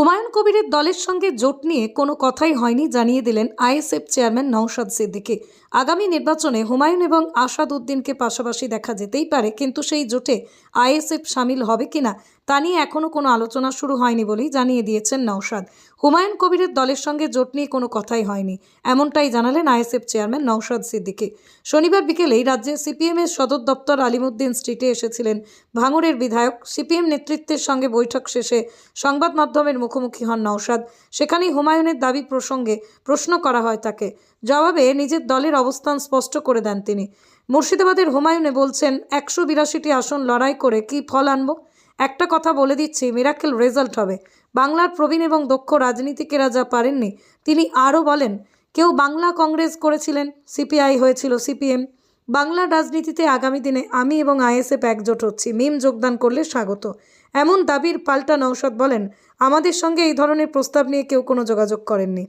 হুমায়ুন কবিরের দলের সঙ্গে জোট নিয়ে কোনো কথাই হয়নি জানিয়ে দিলেন আইএসএফ চেয়ারম্যান নওশাদ সিদ্দিকী। আগামী নির্বাচনে হুমায়ুন এবং আসাদ উদ্দিনকে পাশাপাশি দেখা যেতেই পারে, কিন্তু সেই জোটে আইএসএফ সামিল হবে কিনা তা নিয়ে এখনও কোনো আলোচনা শুরু হয়নি বলেই জানিয়ে দিয়েছেন নওশাদ। হুমায়ুন কবিরের দলের সঙ্গে জোট নিয়ে কোনো কথাই হয়নি, এমনটাই জানালেন আইএসএফ চেয়ারম্যান নওশাদ সিদ্দিকী। শনিবার বিকেলেই রাজ্যে সিপিএমের সদর দপ্তর আলিমুদ্দিন স্ট্রিটে এসেছিলেন ভাঙড়ের বিধায়ক। সিপিএম নেতৃত্বের সঙ্গে বৈঠক শেষে সংবাদ মাধ্যমের মুখোমুখি হন নওশাদ। সেখানেই হুমায়ুনের দাবি প্রসঙ্গে প্রশ্ন করা হয় তাকে। জবাবে নিজের দলের অবস্থান স্পষ্ট করে দেন তিনি। মুর্শিদাবাদের হুমায়ুনে বলছেন, একশো বিরাশিটি আসন লড়াই করে কি ফল আনব? একটা কথা বলে দিচ্ছি মিরাকেল রেজাল্ট হবে। বাংলার প্রবীণ এবং দক্ষ রাজনীতিকেরা যা পারেননি, তিনি আরও বলেন, কেউ বাংলা কংগ্রেস করেছিলেন, সিপিআই হয়েছিল সিপিএম। বাংলার রাজনীতিতে আগামী দিনে আমি এবং আইএসএফ একজোট হচ্ছি। মিম যোগদান করলে স্বাগত। এমন দাবির পাল্টা নৌসদ বলেন, আমাদের সঙ্গে এই ধরনের প্রস্তাব নিয়ে কেউ কোনো যোগাযোগ করেননি।